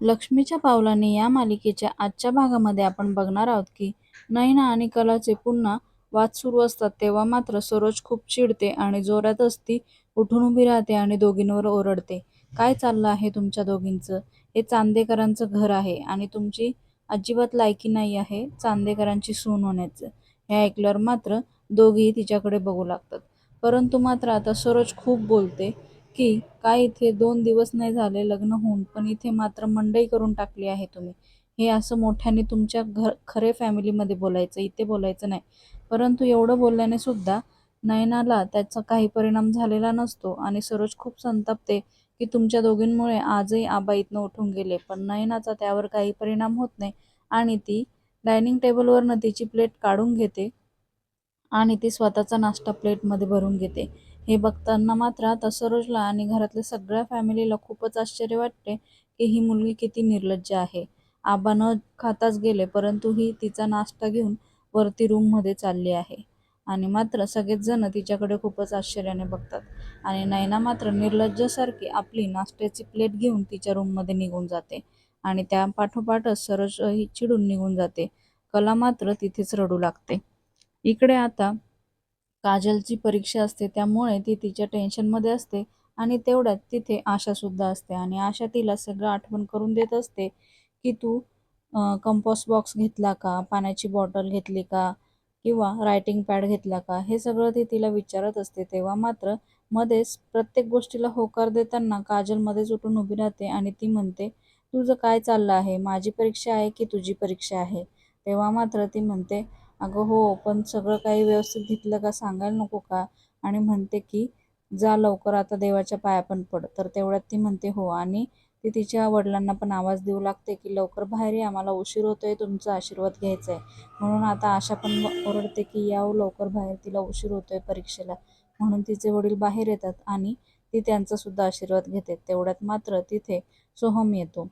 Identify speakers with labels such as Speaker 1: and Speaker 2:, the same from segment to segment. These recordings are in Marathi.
Speaker 1: लक्ष्मीच्या पावलांनी या मालिकेच्या आजच्या भागामध्ये आपण बघणार आहोत की नयना आणि कलाचे पुन्हा वाद सुरू असतात तेव्हा मात्र सरोज खूप चिडते आणि जोरातच ती उठून उभी राहते आणि दोघींवर ओरडते. काय चाललं आहे तुमच्या दोघींचं? हे चांदेकरांचं घर आहे आणि तुमची अजिबात लायकी नाही आहे चांदेकरांची सून होण्याचं. हे ऐकल्यावर मात्र दोघीही तिच्याकडे बघू लागतात. परंतु मात्र आता सरोज खूप बोलते की काय इथे दोन दिवस नाही झाले लग्न होऊन पण इथे मात्र मंडई करून टाकली आहे तुम्ही. हे असं मोठ्याने तुमच्या घर खरे फॅमिलीमध्ये बोलायचं, इथे बोलायचं नाही. परंतु एवढं बोलल्याने सुद्धा नयनाला त्याचा काही परिणाम झालेला नसतो आणि सरोज खूप संतापते की तुमच्या दोघींमुळे आजही आबा इथनं उठून गेले. पण नयनाचा त्यावर काही परिणाम होत नाही आणि ती डायनिंग टेबलवरनं तिची प्लेट काढून घेते आणि ती स्वतःचा नाश्ता प्लेटमध्ये भरून घेते. हे बघताना मात्र आता सरोजला आणि घरातल्या सगळ्या फॅमिलीला खूपच आश्चर्य वाटते की ही मुलगी किती निर्लज्ज आहे. आबा न खाताच गेले परंतु ही तिचा नाश्ता घेऊन वरती रूममध्ये चालली आहे आणि मात्र सगळेच जण तिच्याकडे खूपच आश्चर्याने बघतात आणि नैना मात्र निर्लज्जसारखी आपली नाश्त्याची प्लेट घेऊन तिच्या रूममध्ये निघून जाते आणि त्या पाठोपाठच सरोजही चिडून निघून जाते. कला मात्र तिथेच रडू लागते. इकडे आता काजलची परीक्षा असते त्यामुळे ती तिच्या टेन्शनमध्ये असते आणि तेवढ्यात तिथे आशासुद्धा असते आणि आशा तिला सगळं आठवण करून देत असते की तू कंपॉस बॉक्स घेतला का, पाण्याची बॉटल घेतली का किंवा रायटिंग पॅड घेतला का, हे सगळं ती तिला विचारत असते. तेव्हा मात्र मध्येच प्रत्येक गोष्टीला होकार देताना काजल मध्येच उठून उभी राहते आणि ती म्हणते, तुझं काय चाललं आहे? माझी परीक्षा आहे की तुझी परीक्षा आहे? तेव्हा मात्र ती म्हणते, अगं हो, पण सगळं काही व्यवस्थित घेतलं का सांगायला नको का? आणि म्हणते की जा लवकर आता देवाच्या पाया पण पड. तर तेवढ्यात ती म्हणते हो आणि ती तिच्या वडिलांना पण आवाज देऊ लागते की लवकर बाहेर या, मला उशीर होतोय, तुमचा आशीर्वाद घ्यायचा आहे. म्हणून आता आशा पण ओरडते की याव लवकर बाहेर, तिला उशीर होतोय परीक्षेला. म्हणून तिचे वडील बाहेर येतात आणि ती त्यांचासुद्धा आशीर्वाद घेते. तेवढ्यात मात्र तिथे सोहम येतो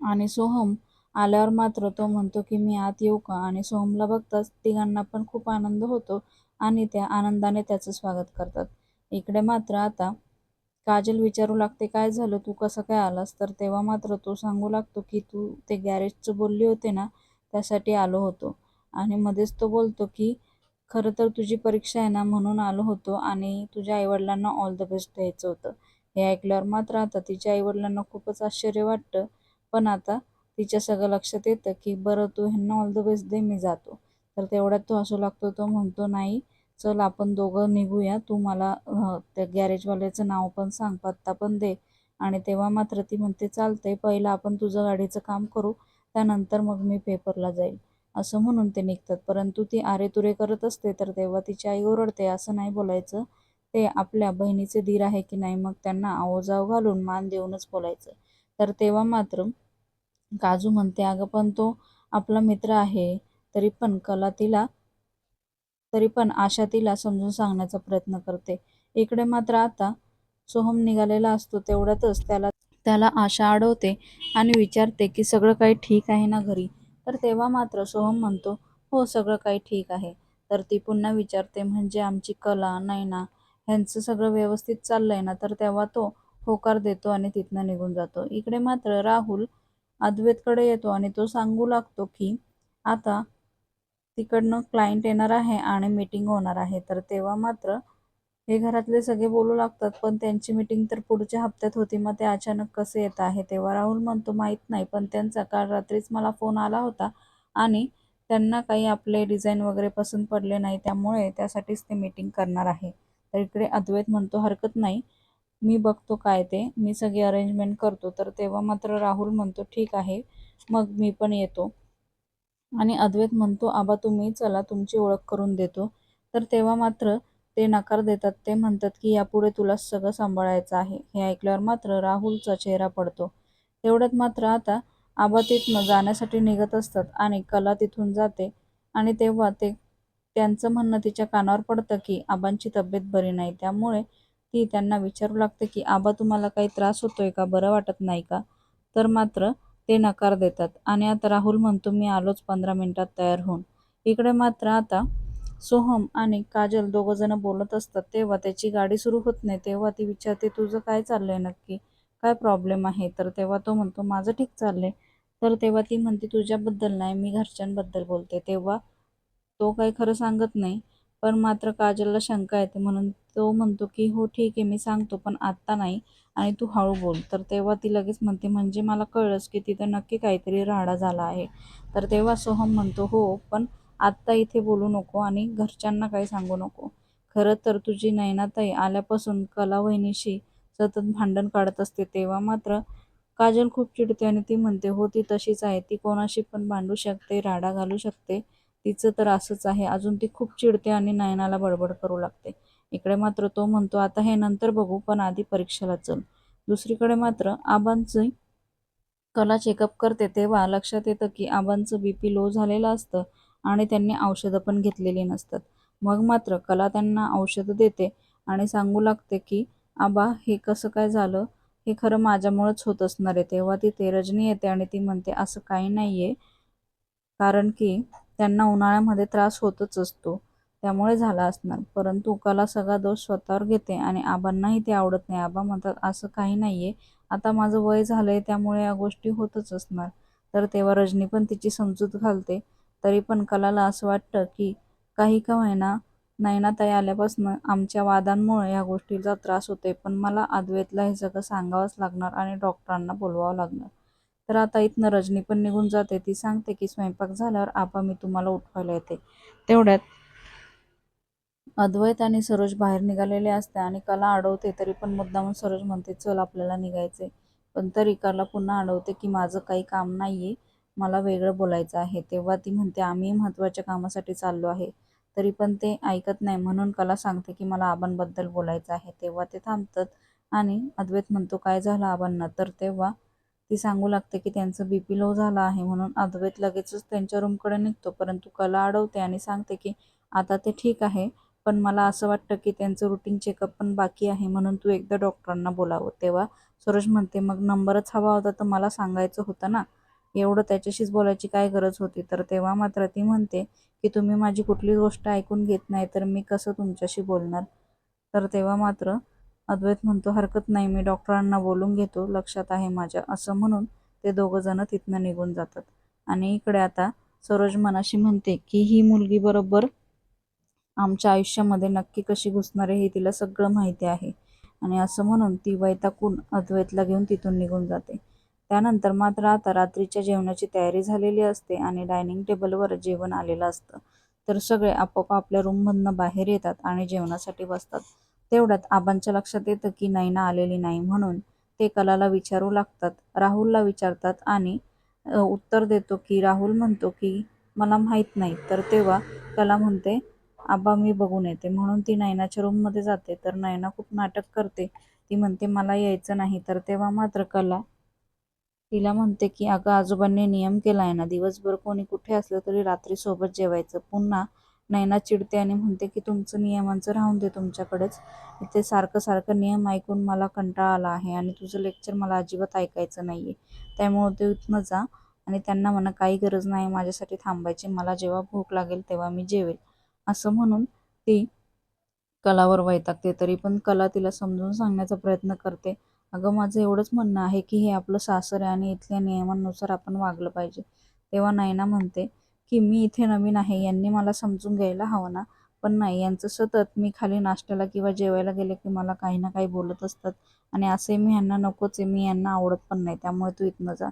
Speaker 1: आणि सोहम आल्यावर मात्र तो म्हणतो की मी आत येऊ का? आणि सोहमला बघताच तिघांना पण खूप आनंद होतो आणि त्या आनंदाने त्याचं स्वागत करतात. इकडे मात्र आता काजल विचारू लागते काय झालं, तू कसं काय आलास? तर तेव्हा मात्र तो सांगू लागतो की तू ते गॅरेजचं बोलली होते ना, त्यासाठी आलो होतो. आणि मध्येच तो बोलतो की खरं तर तुझी परीक्षा आहे ना म्हणून आलो होतो आणि तुझ्या आईवडिलांना ऑल द बेस्ट द्यायचं होतं. हे ऐकल्यावर मात्र आता तिच्या आईवडिलांना खूपच आश्चर्य वाटतं पण आता तिच्या सगळं लक्षात येतं की बरं तू ह्यांना ऑल द बेस्ट दे, मी जातो. तर तेवढ्यात तो हसू लागतो. तो म्हणतो नाही चल आपण दोघं निघूया, तू मला त्या गॅरेजवाल्याचं नाव पण सांग, पत्ता पण दे. आणि तेव्हा मात्र ती म्हणते चालतंय, पहिलं आपण तुझं गाडीचं काम करू, त्यानंतर मग मी पेपरला जाईल. असं म्हणून ते निघतात. परंतु ती आरेतुरे करत असते तर तेव्हा तिची आई ओरडते, असं नाही बोलायचं, ते आपल्या बहिणीचे धीर आहे की नाही, मग त्यांना आवजाव घालून मान देऊनच बोलायचं. तर तेव्हा मात्र काजू म्हणते अगं पण तो आपला मित्र आहे. तरी पण कला तिला तरी पण आशा तिला समजून सांगण्याचा प्रयत्न करते. इकडे मात्र आता सोहम निघालेला असतो तेवढ्यातच त्याला त्याला आशा अडवते आणि विचारते की सगळं काही ठीक आहे ना घरी? तर तेव्हा मात्र सोहम म्हणतो हो सगळं काही ठीक आहे. तर ती पुन्हा विचारते म्हणजे आमची कला, नयना ह्यांचं सगळं व्यवस्थित चाललंय ना? तर तेव्हा तो होकार देतो आणि तिथनं निघून जातो. इकडे मात्र राहुल अद्वैतकडे येतो आणि तो सांगू लागतो की आता तिकडनं क्लायंट येणार आहे आणि मीटिंग होणार आहे. तर तेव्हा मात्र हे घरातले सगळे बोलू लागतात पण त्यांची मीटिंग तर पुढच्या हप्त्यात होती, मग ते अचानक कसे येत आहे? तेव्हा राहुल म्हणतो माहीत नाही, पण त्यांचा काल रात्रीच मला फोन आला होता आणि त्यांना काही आपले डिझाईन वगैरे पसंत पडले नाही त्यामुळे त्यासाठीच ते मीटिंग करणार आहे. तर इकडे अद्वैत म्हणतो हरकत नाही, मी बघतो काय ते, मी सगळी अरेंजमेंट करतो. तर तेव्हा मात्र राहुल म्हणतो ठीक आहे, मग मी पण येतो. आणि अद्वैत म्हणतो आबा तुम्ही चला, तुमची ओळख करून देतो. तर तेव्हा मात्र ते नकार देतात. ते म्हणतात की यापुढे तुला सगळं सांभाळायचं आहे. हे ऐकल्यावर मात्र राहुलचा चेहरा पडतो. तेवढ्यात मात्र आता आबा तिथनं जाण्यासाठी निघत असतात आणि कला तिथून जाते आणि तेव्हा ते त्यांचं म्हणणं तिच्या कानावर पडतं की आबांची तब्येत बरी नाही. त्यामुळे ती त्यांना विचारू लागते की आबा तुम्हाला काही त्रास होतोय का, बरं वाटत नाही का? तर मात्र ते नकार देतात आणि आता राहुल म्हणतो मी आलोच पंधरा मिनिटात तयार होऊन. इकडे मात्र आता सोहम आणि काजल दोघंजणं बोलत असतात तेव्हा त्याची गाडी सुरू होत नाही. तेव्हा ती विचारते तुझं काय चाललंय नक्की? काय प्रॉब्लेम आहे तर तेव्हा तो म्हणतो माझं ठीक चाललंय तर तेव्हा ती म्हणते तुझ्याबद्दल नाही मी घरच्यांबद्दल बोलते तेव्हा तो काही खरं सांगत नाही पण मात्र काजलला शंका येते. म्हणून तो म्हणतो की हो ठीक आहे मी सांगतो पण आत्ता नाही आणि तू हळू बोल. तर तेव्हा ती लगेच म्हणते म्हणजे मला कळलंच की तिथं नक्की काहीतरी राडा झाला आहे. तर तेव्हा सोहम म्हणतो हो पण आत्ता इथे बोलू नको आणि घरच्यांना काही सांगू नको. खरं तर तुझी नैनाताई आल्यापासून कला वहिनीशी सतत भांडण काढत असते. तेव्हा मात्र काजल खूप चिडते आणि ती म्हणते हो ती तशीच आहे. ती कोणाशी पण भांडू शकते राडा घालू शकते. तिचं तर असंच आहे. अजून ती खूप चिडते आणि नयनाला बडबड करू लागते. इकडे मात्र तो म्हणतो आता हे नंतर बघू पण आधी परीक्षेला चल. दुसरीकडे मात्र आबांची कला चेकअप करते तेव्हा लक्षात येतं की आबांचं बी पी लो झालेलं असतं आणि त्यांनी औषधं पण घेतलेली नसतात. मग मात्र कला त्यांना औषधं देते आणि सांगू लागते की आबा हे कसं काय झालं? हे खरं माझ्यामुळंच होत असणार आहे. तेव्हा ती ते रजनी येते आणि ती म्हणते असं काही नाही आहे कारण की त्यांना उन्हाळ्यामध्ये त्रास होतच असतो. त्यामुळे झाला असणार. परंतु कला सगळा दोष स्वतःवर घेते आणि आबांनाही ते आवडत नाही. आबा म्हणतात असं काही नाही आहे आता माझं वय झालं आहे त्यामुळे या गोष्टी होतच असणार. तर तेव्हा रजनी पण तिची समजूत घालते. तरी पण कलाला असं वाटतं की काही का होईना नयनाताई आल्यापासून आमच्या वादांमुळे या गोष्टीचा त्रास होते पण मला अद्वैतला हे सगळं सांगावंच लागणार आणि डॉक्टरांना बोलवावं लागणार. तर आता इथनं रजनी पण निघून जाते. ती सांगते की स्वयंपाक झाल्यावर आपा मी तुम्हाला उठवायला येते. तेवढ्यात अद्वैत आणि सरोज बाहेर निघालेले असते आणि कला अडवते तरी पण मुद्दामून सरोज म्हणते चल आपल्याला निघायचे पण तरी कला पुन्हा अडवते की माझं काही काम नाही आहे मला वेगळं बोलायचं आहे. तेव्हा ती म्हणते आम्ही महत्त्वाच्या कामासाठी चाललो आहे. तरी पण ते ऐकत नाही. म्हणून कला सांगते की मला आबांबद्दल बोलायचं आहे. तेव्हा ते थांबतात आणि अद्वैत म्हणतो काय झालं आबांना? तर तेव्हा ती सांगू लागते की त्यांचं बी पी लो झाला आहे म्हणून अद्वैत लगेचच त्यांच्या रूमकडे निघतो. परंतु कला अडवते आणि सांगते की आता ते ठीक आहे पण मला असं वाटतं की त्यांचं रुटीन चेकअप पण बाकी आहे म्हणून तू एकदा डॉक्टरांना बोलावं. तेव्हा सरोज म्हणते मग नंबरच हवा होता तर मला सांगायचं होतं ना? एवढं त्याच्याशीच बोलायची काय गरज होती? तर तेव्हा मात्र ती म्हणते की तुम्ही माझी कुठली गोष्ट ऐकून घेत नाही तर मी कसं तुमच्याशी बोलणार? तर तेव्हा मात्र अद्वैत म्हणतो हरकत नाही मी डॉक्टरांना बोलून घेतो लक्षात आहे माझ्या असं म्हणून ते दोघं जण तिथनं निघून जातात. आणि इकडे आता सरोज मनाशी म्हणते की ही मुलगी बरोबर आमच्या आयुष्यामध्ये नक्की कशी घुसणार आहे हे तिला सगळं माहिती आहे. आणि असं म्हणून ती वैताकून अद्वैतला घेऊन तिथून निघून जाते. त्यानंतर मात्र आता रात्रीच्या जेवणाची तयारी झालेली असते आणि डायनिंग टेबलवर जेवण आलेलं असतं. तर सगळे आपोआप आपल्या रूममधनं बाहेर येतात आणि जेवणासाठी बसतात. तेवढ्यात आबांच्या लक्षात येतं की नैना आलेली नाही म्हणून ते कलाला विचारू लागतात. राहुलला विचारतात आणि उत्तर देतो की राहुल म्हणतो की मला माहीत नाही. तर तेव्हा कला म्हणते आबा मी बघून येते. म्हणून ती नैनाच्या रूममध्ये जाते. तर नैना खूप नाटक करते. ती म्हणते मला यायचं नाही. तर तेव्हा मात्र कला तिला म्हणते की अगं आजोबांनी नियम केला आहे ना दिवसभर कोणी कुठे असलं तरी रात्री सोबत जेवायचं. पुन्हा नैना चिडते आणि म्हणते की तुमचं नियमांचं राहून दे तुमच्याकडेच. इथे सारखं सारखं नियम ऐकून मला कंटाळा आला आहे आणि तुझं लेक्चर मला अजिबात ऐकायचं नाही आहे त्यामुळं तू इथनं जा आणि त्यांना म्हणा काही गरज नाही माझ्यासाठी थांबायची. मला जेव्हा भूक लागेल तेव्हा मी जेवेल. असं म्हणून ती कलावर वैतागते. तरी पण कला तिला समजून सांगण्याचा प्रयत्न करते. अगं माझं एवढंच म्हणणं आहे की हे आपलं सासर आहे आणि इथल्या नियमांनुसार आपण वागलं पाहिजे. तेव्हा नैना म्हणते की मी इथे नवीन आहे यांनी मला समजून घ्यायला हवं ना? पण नाही यांचं सतत मी खाली नाश्त्याला किंवा जेवायला गेले की मला काही ना काही बोलत असतात. आणि असे मी यांना नकोच आहे मी यांना आवडत पण नाही त्यामुळे तू इथनं जा.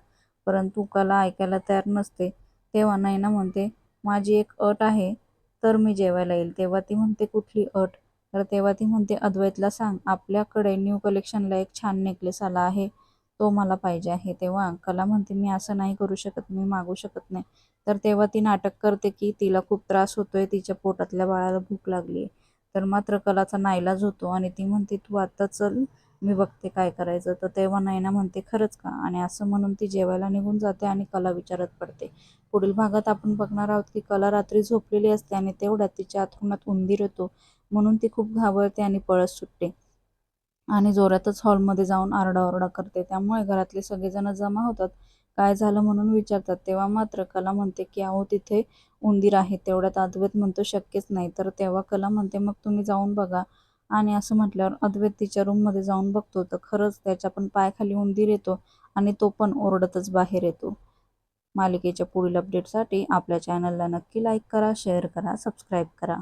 Speaker 1: परंतु कला ऐकायला तयार नसते. तेव्हा नयना म्हणते माझी एक अट आहे तर मी जेवायला येईल. तेव्हा ती म्हणते कुठली अट? तर तेव्हा ती म्हणते अद्वैतला सांग. आपल्याकडे न्यू कलेक्शनला एक छान नेकलेस आला आहे. तो मला पाहिजे आहे तेव्हा कला म्हणते मी असं नाही करू शकत मी मागू शकत नाही. तर तेव्हा ती नाटक करते की तिला खूप त्रास होतोय तिच्या पोटातल्या बाळाला भूक लागली आहे. तर मात्र कलाचा नाईलाज होतो आणि ती म्हणते तू आत्ता चल मी बघते काय करायचं. तर तेव्हा नैना म्हणते खरंच का? आणि असं म्हणून ती जेवायला निघून जाते आणि कला विचारत पडते. पुढील भागात आपण बघणार आहोत की कला रात्री झोपलेली असते आणि तेवढ्यात तिच्या आथरुणात उंदीर येतो. म्हणून ती खूप घाबरते आणि पळत सुटते. आणि जोरातच हॉलमध्ये जाऊन आरडाओरडा करते. त्यामुळे घरातले सगळेजण जमा होतात. काय झालं म्हणून विचारतात. तेव्हा मात्र कला म्हणते की अहो तिथे उंदीर आहे. तेवढ्यात अद्वैत म्हणतो शक्यच नाही. तर तेव्हा कला म्हणते मग तुम्ही जाऊन बघा. आणि असं म्हटल्यावर अद्वैत तिच्या रूममध्ये जाऊन बघतो. तर खरंच त्याच्या पण पायाखाली उंदीर येतो आणि तो पण ओरडतच बाहेर येतो. मालिकेच्या पुढील अपडेटसाठी आपल्या चॅनलला नक्की लाईक करा शेअर करा सबस्क्राईब करा.